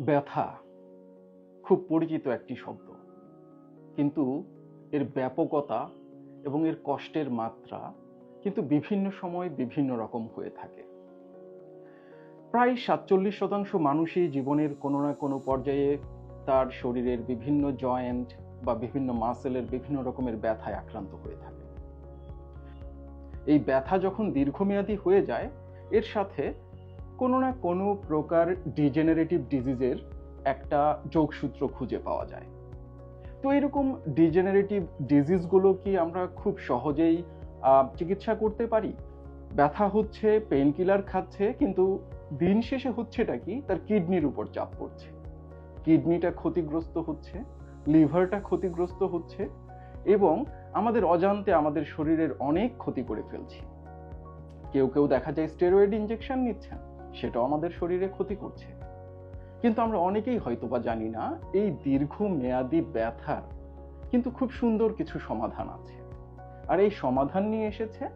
ব্যথা খুব পরিচিত একটি শব্দ। কিন্তু এর ব্যাপকতা এবং এর কষ্টের মাত্রা কিন্তু বিভিন্ন সময় বিভিন্ন রকম হয়ে থাকে। প্রায় সাতচল্লিশ শতাংশ মানুষই জীবনের কোনো না কোনো পর্যায়ে তার শরীরের বিভিন্ন জয়েন্ট বা বিভিন্ন মাসেলের বিভিন্ন রকমের ব্যথায় আক্রান্ত হয়ে থাকে। এই ব্যথা যখন দীর্ঘমেয়াদী হয়ে যায়, এর সাথে কোনো না কোনো প্রকার ডিজেনারেটিভ ডিজিজের একটা যোগসূত্র খুঁজে পাওয়া যায়। তো এরকম ডিজেনারেটিভ ডিজিজগুলো কি আমরা খুব সহজেই চিকিৎসা করতে পারি? ব্যথা হচ্ছে পেন কিলার খাচ্ছে, কিন্তু দিন শেষে হচ্ছেটা কি? তার কিডনির উপর চাপ পড়ছে। কিডনিটা ক্ষতিগ্রস্ত হচ্ছে লিভারটা ক্ষতিগ্রস্ত হচ্ছে, এবং আমাদের অজান্তে আমাদের শরীরের অনেক ক্ষতি করে ফেলছি। কেউ কেউ দেখা যায় স্টেরয়েড ইঞ্জেকশন নিচ্ছেন। সেটাও আমাদের শরীরে ক্ষতি করছে। কিন্তু আমরা অনেকেই হয়তোবা জানি না এই দীর্ঘ মেয়াদি ব্যথার কিন্তু খুব সুন্দর কিছু সমাধান আছে। আর এই সমাধান নিয়ে এসেছে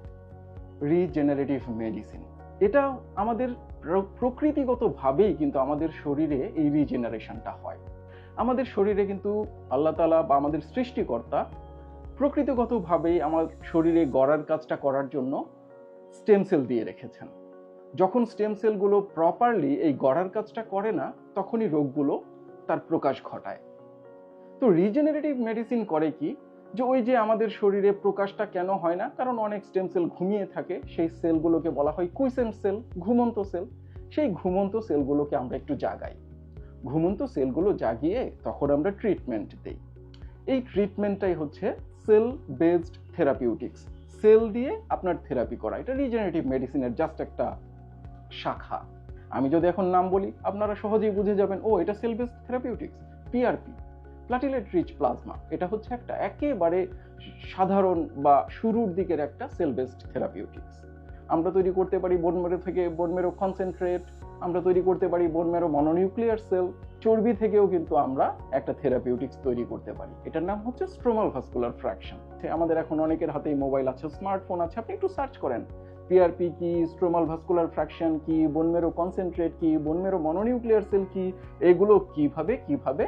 রিজেনারেটিভ মেডিসিন এটা আমাদের প্র- প্রকৃতিগতভাবেই কিন্তু আমাদের শরীরে এই রিজেনারেশনটা হয়। আমাদের শরীরে কিন্তু আল্লাহ তালা বা আমাদের সৃষ্টিকর্তা প্রকৃতিগতভাবেই আমার শরীরে গড়ার কাজটা করার জন্য স্টেম সেল দিয়ে রেখেছেন। যখন স্টেম সেলগুলো প্রপারলি এই গড়ার কাজটা করে না, তখনই রোগগুলো তার প্রকাশ ঘটায়। তো রিজেনারেটিভ মেডিসিন করে কি? যে ওই যে আমাদের শরীরে প্রকাশটা কেন হয় না? কারণ অনেক স্টেম সেল ঘুমিয়ে থাকে। সেই সেলগুলোকে বলা হয় কুইসেন্ট সেল ঘুমন্ত সেল সেই ঘুমন্ত সেলগুলোকে আমরা একটু জাগাই। ঘুমন্ত সেলগুলো জাগিয়ে তখন আমরা ট্রিটমেন্ট দিই। এই ট্রিটমেন্টটাই হচ্ছে সেল বেসড থেরাপিউটিক্স সেল দিয়ে আপনার থেরাপি করা। এটা রিজেনারেটিভ মেডিসিনের জাস্ট একটা শাখা। আমি যদি এখন নাম বলি, আপনারা সহজেই বুঝে যাবেন, ও, এটা cell based therapeutics PRP platelet rich plasma এটা হচ্ছে একটা একেবারে সাধারণ বা শুরুর দিকের একটা সেল বেসড থেরাপিউটিক্স আমরা তৈরি করতে পারি বোনমেরো থেকে বোন মেরো কনসেন্ট্রেট আমরা তৈরি করতে পারি বোনমেরো মনোনিউক্লিয়ার সেল চর্বি থেকেও কিন্তু আমরা একটা থেরাপিউটিক্স তৈরি করতে পারি। এটার নাম হচ্ছে স্ট্রোমাল ভাস্কুলার ফ্র্যাকশন আমাদের এখন অনেকের হাতেই মোবাইল আছে স্মার্টফোন আছে, আপনি একটু সার্চ করেন। পিআরপি কি স্ট্রোমাল ভাস্কুলার ফ্র্যাকশন কি বোন মেরো কনসেন্ট্রেট কি বোন মেরো মনোনিউক্লিয়ার সেল কি এগুলো কীভাবে কীভাবে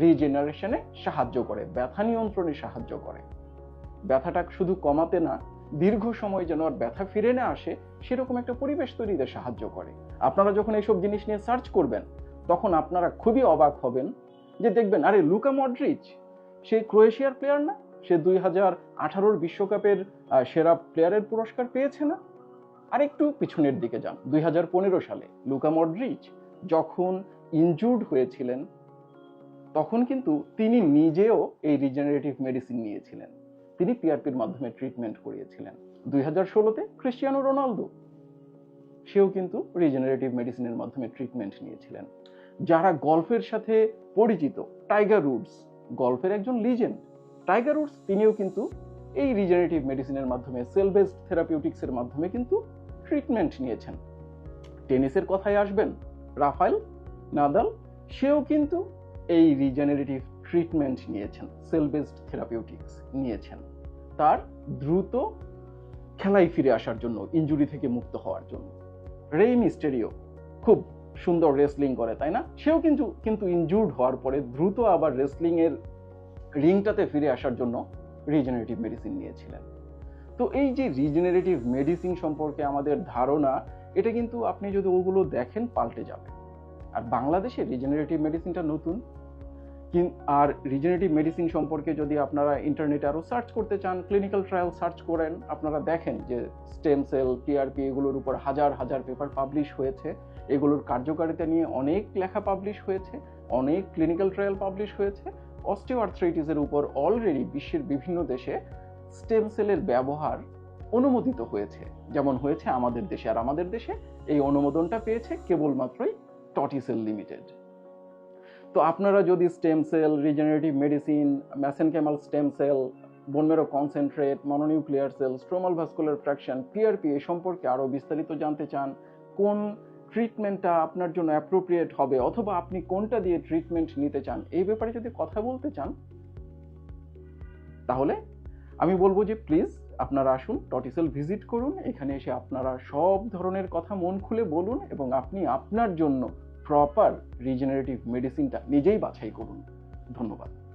রিজেনারেশনে সাহায্য করে, ব্যথা নিয়ন্ত্রণে সাহায্য করে। ব্যথাটা শুধু কমাতে না, দীর্ঘ সময় যেন আর ব্যথা ফিরে না আসে, সেরকম একটা পরিবেশ তৈরিতে সাহায্য করে। আপনারা যখন এইসব জিনিস নিয়ে সার্চ করবেন, তখন আপনারা খুবই অবাক হবেন যে দেখবেন, আরে, লুকা মডরিচ, সে ক্রোয়েশিয়ার প্লেয়ার না? সে দুই হাজার আঠারোর বিশ্বকাপের সেরা প্লেয়ারের পুরস্কার পেয়েছে না? আর একটু পিছনের দিকে যান। দুই হাজার পনেরো সালে লুকা মডরিচ যখন ইনজুর্ড হয়েছিলেন, তখন কিন্তু তিনি নিজেও এই রিজেনারেটিভ মেডিসিন নিয়েছিলেন। তিনি পিআরপির মাধ্যমে ট্রিটমেন্ট করিয়েছিলেন। দুই হাজার ষোলোতে ক্রিস্টিয়ানো রোনালদো, সেও কিন্তু রিজেনারেটিভ মেডিসিনের মাধ্যমে ট্রিটমেন্ট নিয়েছিলেন। যারা গল্ফের সাথে পরিচিত, টাইগার রুডস গল্ফের একজন লিজেন্ড টাইগার উডস তিনিও কিন্তু এই রিজেনারেটিভ মেডিসিনের মাধ্যমে সেল বেসড থেরাপিউটিক্সের মাধ্যমে কিন্তু ট্রিটমেন্ট নিয়েছেন। টেনিসের কথায় আসবেন রাফায়েল নাদাল সেও কিন্তু এই রিজেনারেটিভ ট্রিটমেন্ট নিয়েছেন সেল বেসড থেরাপিউটিক্স নিয়েছেন। তার দ্রুত খেলায় ফিরে আসার জন্য ইনজুরি থেকে মুক্ত হওয়ার জন্য। রে মিস্টেরিও খুব সুন্দর রেসলিং করে, তাই না? সেও কিন্তু কিন্তু ইনজুর্ড হওয়ার পরে দ্রুত আবার রেসলিং এর রিংটাতে ফিরে আসার জন্য রিজেনারেটিভ মেডিসিন নিয়েছিলেন। তো এই যে রিজেনারেটিভ মেডিসিন সম্পর্কে আমাদের ধারণা, এটা কিন্তু আপনি যদি ওগুলো দেখেন, পাল্টে যাবে। আর বাংলাদেশে রিজেনারেটিভ মেডিসিনটা নতুন। আর রিজেনারেটিভ মেডিসিন সম্পর্কে যদি আপনারা ইন্টারনেটে আরও সার্চ করতে চান ক্লিনিক্যাল ট্রায়াল সার্চ করেন, আপনারা দেখেন যে স্টেম সেল পিআরপি এগুলোর উপর হাজার হাজার পেপার পাবলিশ হয়েছে। এগুলোর কার্যকারিতা নিয়ে অনেক লেখা পাবলিশ হয়েছে, অনেক ক্লিনিক্যাল ট্রায়াল পাবলিশ হয়েছে। অস্টিওআর্থ্রাইটিসের উপর অলরেডি বিশ্বের বিভিন্ন দেশে স্টেম সেলের ব্যবহার অনুমোদিত হয়েছে। যেমন হয়েছে আমাদের দেশে। আর আমাদের দেশে এই অনুমোদনটা পেয়েছে কেবলমাত্রই টটিসেল লিমিটেড তো আপনারা যদি stem cell regenerative medicine ম্যাসেন mesenchymal stem cell bone marrow concentrate mononuclear cell stromal vascular fraction PRP এ সম্পর্কে আরও বিস্তারিত জানতে চান, কোন ট্রিটমেন্টটা আপনার জন্য অ্যাপ্রোপ্রিয়েট হবে, অথবা আপনি কোনটা দিয়ে ট্রিটমেন্ট নিতে চান, এই ব্যাপারে যদি কথা বলতে চান, তাহলে আমি বলব যে প্লিজ আপনারা আসুন টটিসেল ভিজিট করুন, এখানে এসে আপনারা সব ধরনের কথা মন খুলে বলুন এবং আপনি আপনার জন্য প্রপার রিজেনারেটিভ মেডিসিনটা নিজেই বাছাই করুন। ধন্যবাদ।